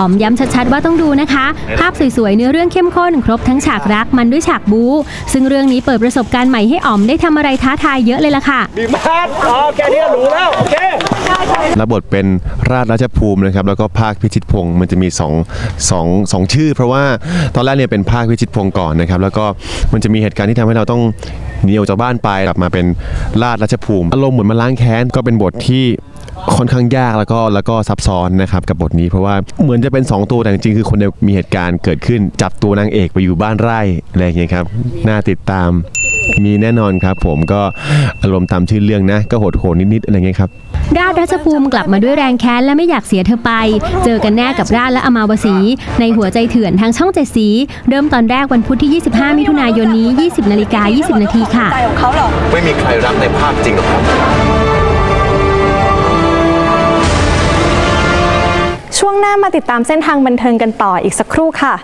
อ๋อมย้ำชัดๆว่าต้องดูนะคะ ภาพสวยๆเนื้อเรื่องเข้มข้นครบทั้งฉากรักมันด้วยฉากบู๊ซึ่งเรื่องนี้เปิดประสบการณ์ใหม่ให้อ๋อมได้ทำอะไรท้าทายเยอะเลยล่ะค่ะดีมากอ๋อแค่นี้ก็รู้แล้ว โอเครับบทเป็นราชราชภูมินะครับแล้วก็ภาคพิชิตพงศ์มันจะมีสองสองสองชื่อ เพราะว่าตอนแรกเนี่ยเป็นภาคพิชิตพงศ์ก่อนนะครับแล้วก็มันจะมีเหตุการณ์ที่ทำให้เราต้อง หนีออกจากบ้านไปกลับมาเป็นราชราชภูมิอารมณ์เหมือนมาล้างแค้นก็เป็นบทที่ค่อนข้างยากแล้วก็แล้วก็ซับซ้อนนะครับกับบทนี้เพราะว่าเหมือนจะเป็น 2 ตัวแต่จริงๆคือคนเดียวมีเหตุการณ์เกิดขึ้นจับตัวนางเอกไปอยู่บ้านไร่อะไรอย่างเงี้ยครับน่าติดตาม มีแน่นอนครับ ผมก็อารมณ์ตามชื่อเรื่องนะ ก็โหดโหดนิดๆอะไรเงี้ยครับราชรัชภูมิกลับมาด้วยแรงแค้นและไม่อยากเสียเธอไป เจอกันแน่กับราชและอมาวสี ในหัวใจเถื่อนทางช่องเจ็ดสี เริ่มตอนแรกวันพุธที่ 25 มิถุนายนนี้ 20นาฬิกา20 นาทีค่ะใจของเขาเหรอไม่มีใครรักในภาพจริงหรอกครับช่วงหน้ามาติดตามเส้นทางบันเทิงกันต่ออีกสักครู่ค่ะ